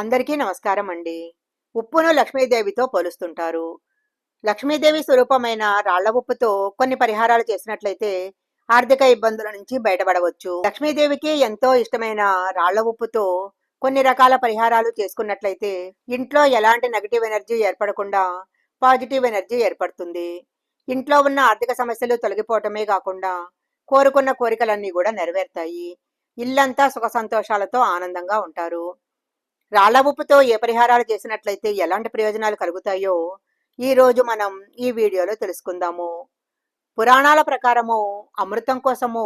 అందరికీ నమస్కారం అండి ఉప్పును లక్ష్మీదేవితో పోలుస్తుంటారు. లక్ష్మీదేవి స్వరూపమైన రాళ్ళ ఉప్పుతో కొన్ని పరిహారాలు చేసినట్లయితే ఆర్థిక ఇబ్బందుల నుంచి బయటపడవచ్చు. లక్ష్మీదేవికి ఎంతో ఇష్టమైన రాళ్ళ ఉప్పుతో కొన్ని రకాల పరిహారాలు చేసుకున్నట్లయితే ఇంట్లో ఎలాంటి నెగటివ్ ఎనర్జీ ఏర్పడకుండా పాజిటివ్ ఎనర్జీ ఏర్పడుతుంది. ఇంట్లో ఉన్న ఆర్థిక సమస్యలు తొలగిపోవటమే కాకుండా కోరుకున్న కోరికలన్నీ కూడా నెరవేరుతాయి. ఇల్లంతా సుఖ సంతోషాలతో ఆనందంగా ఉంటారు. రాళ్ళ ఉప్పుతో ఏ పరిహారాలు చేసినట్లయితే ఎలాంటి ప్రయోజనాలు కలుగుతాయో ఈ రోజు మనం ఈ వీడియోలో తెలుసుకుందాము. పురాణాల ప్రకారము అమృతం కోసము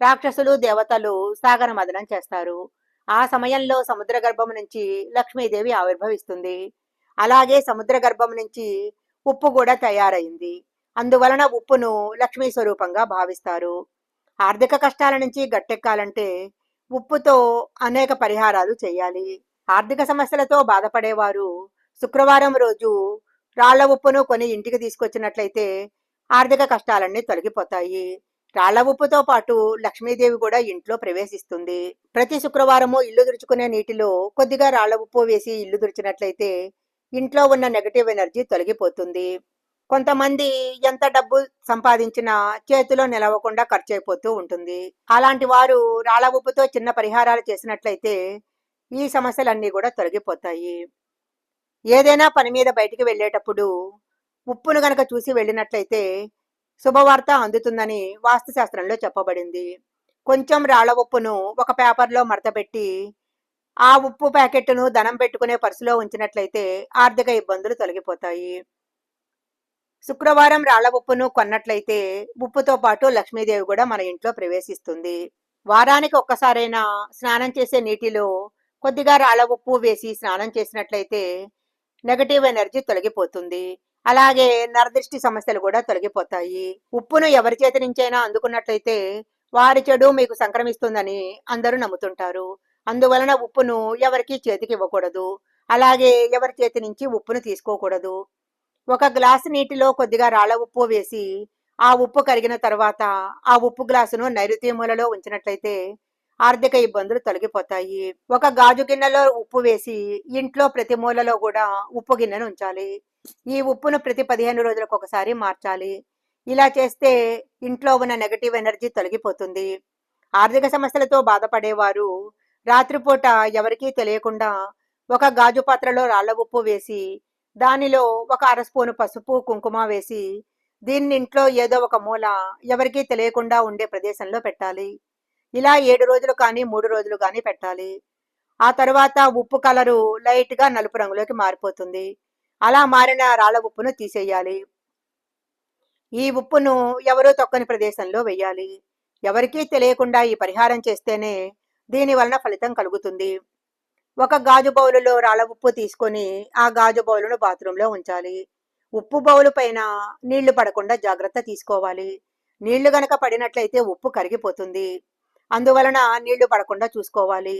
రాక్షసులు దేవతలు సాగర మదనం చేస్తారు. ఆ సమయంలో సముద్ర గర్భం నుంచి లక్ష్మీదేవి ఆవిర్భవిస్తుంది. అలాగే సముద్ర గర్భం నుంచి ఉప్పు కూడా తయారైంది. అందువలన ఉప్పును లక్ష్మీ స్వరూపంగా భావిస్తారు. ఆర్థిక కష్టాల నుంచి గట్టెక్కాలంటే ఉప్పుతో అనేక పరిహారాలు చేయాలి. ఆర్థిక సమస్యలతో బాధపడేవారు. శుక్రవారం రోజు రాళ్ళ ఉప్పును కొని ఇంటికి తీసుకొచ్చినట్లయితే ఆర్థిక కష్టాలన్నీ తొలగిపోతాయి. రాళ్ళ ఉప్పుతో పాటు లక్ష్మీదేవి కూడా ఇంట్లో ప్రవేశిస్తుంది. ప్రతి శుక్రవారము ఇల్లు దురుచుకునే నీటిలో కొద్దిగా రాళ్ళ ఉప్పు వేసి ఇల్లు దురిచినట్లయితే ఇంట్లో ఉన్న నెగటివ్ ఎనర్జీ తొలగిపోతుంది. కొంతమంది ఎంత డబ్బు సంపాదించినా చేతిలో నిలవకుండా ఖర్చు అయిపోతూ ఉంటుంది. అలాంటి వారు రాళ్ళ ఉప్పుతో చిన్న పరిహారాలు చేసినట్లయితే ఈ సమస్యలన్నీ కూడా తొలగిపోతాయి. ఏదైనా పని మీద బయటికి వెళ్ళేటప్పుడు ఉప్పును గనక చూసి వెళ్ళినట్లయితే శుభవార్త అందుతుందని వాస్తుశాస్త్రంలో చెప్పబడింది. కొంచెం రాళ్ళ ఉప్పును ఒక పేపర్లో మడతపెట్టి ఆ ఉప్పు ప్యాకెట్ను ధనం పెట్టుకునే పర్సులో ఉంచినట్లయితే ఆర్థిక ఇబ్బందులు తొలగిపోతాయి. శుక్రవారం రాళ్ళ ఉప్పును కొన్నట్లయితే ఉప్పుతో పాటు లక్ష్మీదేవి కూడా మన ఇంట్లో ప్రవేశిస్తుంది. వారానికి ఒక్కసారైనా స్నానం చేసే నీటిలో కొద్దిగా రాళ్ళ ఉప్పు వేసి స్నానం చేసినట్లయితే నెగటివ్ ఎనర్జీ తొలగిపోతుంది. అలాగే నరదృష్టి సమస్యలు కూడా తొలగిపోతాయి. ఉప్పును ఎవరి చేతి నుంచైనా అందుకున్నట్లయితే వారి చెడు మీకు సంక్రమిస్తుందని అందరూ నమ్ముతుంటారు. అందువలన ఉప్పును ఎవరికి చేతికి ఇవ్వకూడదు. అలాగే ఎవరి చేతి నుంచి ఉప్పును తీసుకోకూడదు. ఒక గ్లాసు నీటిలో కొద్దిగా రాళ్ళ ఉప్పు వేసి ఆ ఉప్పు కరిగిన తర్వాత ఆ ఉప్పు గ్లాసును నైరుతి మూలలో ఉంచినట్లయితే ఆర్థిక ఇబ్బందులు తొలగిపోతాయి. ఒక గాజు గిన్నెలో ఉప్పు వేసి ఇంట్లో ప్రతి మూలలో కూడా ఉప్పు గిన్నెను ఉంచాలి. ఈ ఉప్పును ప్రతి పదిహేను రోజులకు ఒకసారి మార్చాలి. ఇలా చేస్తే ఇంట్లో ఉన్న నెగటివ్ ఎనర్జీ తొలగిపోతుంది. ఆర్థిక సమస్యలతో బాధపడేవారు రాత్రిపూట ఎవరికీ తెలియకుండా ఒక గాజు పాత్రలో రాళ్ళ ఉప్పు వేసి దానిలో ఒక అర స్పూను పసుపు కుంకుమ వేసి దీన్ని ఇంట్లో ఏదో ఒక మూల ఎవరికీ తెలియకుండా ఉండే ప్రదేశంలో పెట్టాలి. ఇలా ఏడు రోజులు కానీ మూడు రోజులు కానీ పెట్టాలి. ఆ తర్వాత ఉప్పు కలరు లైట్గా నలుపు రంగులోకి మారిపోతుంది. అలా మారిన రాళ్ళ ఉప్పును తీసేయాలి. ఈ ఉప్పును ఎవరూ తొక్కని ప్రదేశంలో వేయాలి. ఎవరికీ తెలియకుండా ఈ పరిహారం చేస్తేనే దీని వలన ఫలితం కలుగుతుంది. ఒక గాజు బౌలులో రాళ్ళ ఉప్పు తీసుకొని ఆ గాజు బౌలును బాత్రూంలో ఉంచాలి. ఉప్పు బౌలు పైన నీళ్ళు పడకుండా జాగ్రత్త తీసుకోవాలి. నీళ్ళు గనక పడినట్లయితే ఉప్పు కరిగిపోతుంది. అందువలన నీళ్ళు పడకుండా చూసుకోవాలి.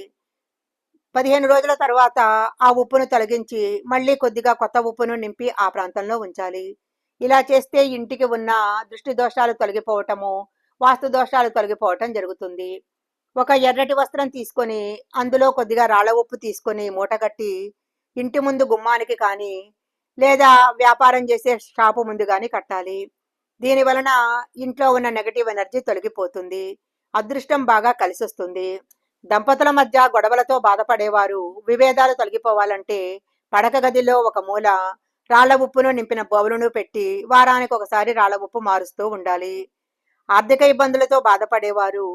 పదిహేను రోజుల తర్వాత ఆ ఉప్పును తొలగించి మళ్ళీ కొద్దిగా కొత్త ఉప్పును నింపి ఆ ప్రాంతంలో ఉంచాలి. ఇలా చేస్తే ఇంటికి ఉన్న దృష్టి దోషాలు తొలగిపోవటము వాస్తు దోషాలు తొలగిపోవటం జరుగుతుంది. ఒక ఎర్రటి వస్త్రం తీసుకొని అందులో కొద్దిగా రాళ్ళ ఉప్పు తీసుకొని మూటగట్టి ఇంటి ముందు గుమ్మానికి కానీ లేదా వ్యాపారం చేసే షాపు ముందు కానీ కట్టాలి. దీని వలన ఇంట్లో ఉన్న నెగటివ్ ఎనర్జీ తొలగిపోతుంది. అదృష్టం బాగా కలిసొస్తుంది. దంపతుల మధ్య గొడవలతో బాధపడేవారు విభేదాలు తొలగిపోవాలంటే పడక గదిలో ఒక మూల రాళ్ళ ఉప్పును నింపిన బౌలును పెట్టి వారానికి ఒకసారి రాళ్ళ ఉప్పు మారుస్తూ ఉండాలి. ఆర్థిక ఇబ్బందులతో బాధపడేవారు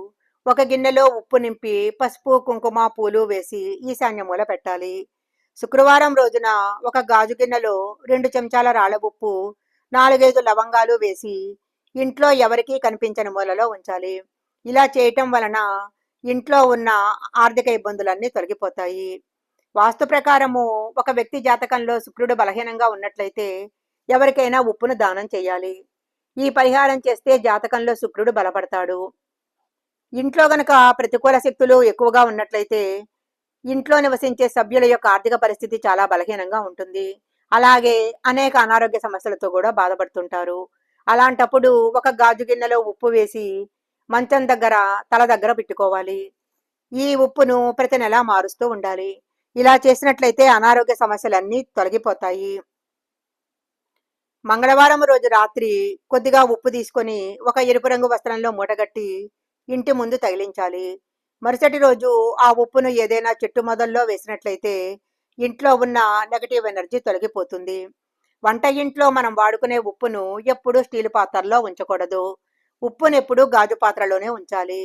ఒక గిన్నెలో ఉప్పు నింపి పసుపు కుంకుమ పూలు వేసి ఈశాన్య మూల పెట్టాలి. శుక్రవారం రోజున ఒక గాజు గిన్నెలో రెండు చెంచాల రాళ్ళ ఉప్పు నాలుగైదు లవంగాలు వేసి ఇంట్లో ఎవరికీ కనిపించని మూలలో ఉంచాలి. ఇలా చేయటం వలన ఇంట్లో ఉన్న ఆర్థిక ఇబ్బందులన్నీ తొలగిపోతాయి. వాస్తు ప్రకారము ఒక వ్యక్తి జాతకంలో శుక్రుడు బలహీనంగా ఉన్నట్లయితే ఎవరికైనా ఉప్పును దానం చేయాలి. ఈ పరిహారం చేస్తే జాతకంలో శుక్రుడు బలపడతాడు. ఇంట్లో గనక ప్రతికూల శక్తులు ఎక్కువగా ఉన్నట్లయితే ఇంట్లో నివసించే సభ్యుల యొక్క ఆర్థిక పరిస్థితి చాలా బలహీనంగా ఉంటుంది. అలాగే అనేక అనారోగ్య సమస్యలతో కూడా బాధపడుతుంటారు. అలాంటప్పుడు ఒక గాజు గిన్నెలో ఉప్పు వేసి మంచం దగ్గర తల దగ్గర పెట్టుకోవాలి. ఈ ఉప్పును ప్రతి నెల మారుస్తూ ఉండాలి. ఇలా చేసినట్లయితే అనారోగ్య సమస్యలన్నీ తొలగిపోతాయి. మంగళవారం రోజు రాత్రి కొద్దిగా ఉప్పు తీసుకొని ఒక ఎరుపు రంగు వస్త్రంలో మూటగట్టి ఇంటి ముందు తగిలించాలి. మరుసటి రోజు ఆ ఉప్పును ఏదైనా చెట్టు మొదల్లో వేసినట్లయితే ఇంట్లో ఉన్న నెగటివ్ ఎనర్జీ తొలగిపోతుంది. వంట ఇంట్లో మనం వాడుకునే ఉప్పును ఎప్పుడూ స్టీల్ పాత్రల్లో ఉంచకూడదు. ఉప్పును గాజు పాత్రలోనే ఉంచాలి.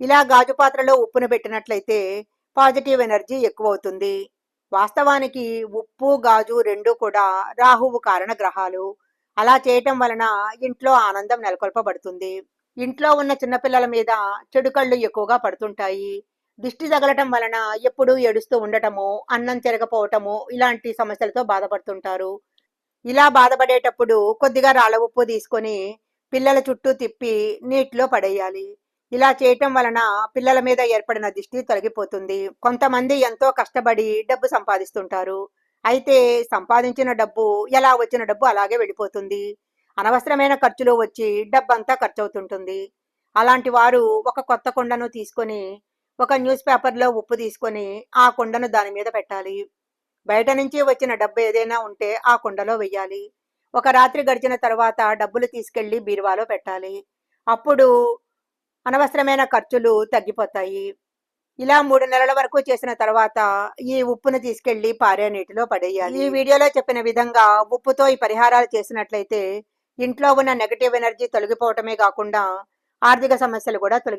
ఇలా గాజు పాత్రలో ఉప్పును పెట్టినట్లయితే పాజిటివ్ ఎనర్జీ ఎక్కువ అవుతుంది వాస్తవానికి ఉప్పు గాజు రెండు కూడా రాహువు కారణ గ్రహాలు. అలా చేయటం వలన ఇంట్లో ఆనందం నెలకొల్పబడుతుంది. ఇంట్లో ఉన్న చిన్నపిల్లల మీద చెడు కళ్ళు ఎక్కువగా పడుతుంటాయి. దిష్టి తగలటం వలన ఎప్పుడూ ఏడుస్తూ ఉండటము అన్నం తిరగపోవటము ఇలాంటి సమస్యలతో బాధపడుతుంటారు. ఇలా బాధపడేటప్పుడు కొద్దిగా రాళ్ళ ఉప్పు తీసుకొని పిల్లల చుట్టూ తిప్పి నీటిలో పడేయాలి. ఇలా చేయటం వలన పిల్లల మీద ఏర్పడిన దిష్టి తొలగిపోతుంది. కొంతమంది ఎంతో కష్టపడి డబ్బు సంపాదిస్తుంటారు. అయితే సంపాదించిన డబ్బు ఎలా వచ్చిన డబ్బు అలాగే వెళ్ళిపోతుంది. అనవసరమైన ఖర్చులు వచ్చి డబ్బంతా ఖర్చు అవుతుంటుంది అలాంటి వారు ఒక కొత్త కుండను తీసుకొని ఒక న్యూస్ పేపర్లో ఉప్పు తీసుకొని ఆ కుండను దాని మీద పెట్టాలి. బయట నుంచి వచ్చిన డబ్బు ఏదైనా ఉంటే ఆ కుండలో వెయ్యాలి. ఒక రాత్రి గడిచిన తర్వాత డబ్బులు తీసుకెళ్ళి బీరువాలో పెట్టాలి. అప్పుడు అనవసరమైన ఖర్చులు తగ్గిపోతాయి. ఇలా మూడు నెలల వరకు చేసిన తర్వాత ఈ ఉప్పును తీసుకెళ్ళి పారే నీటిలో పడేయాలి. ఈ వీడియోలో చెప్పిన విధంగా ఉప్పుతో ఈ పరిహారాలు చేసినట్లయితే ఇంట్లో ఉన్న నెగటివ్ ఎనర్జీ తొలగిపోవటమే కాకుండా ఆర్థిక సమస్యలు కూడా తొలగి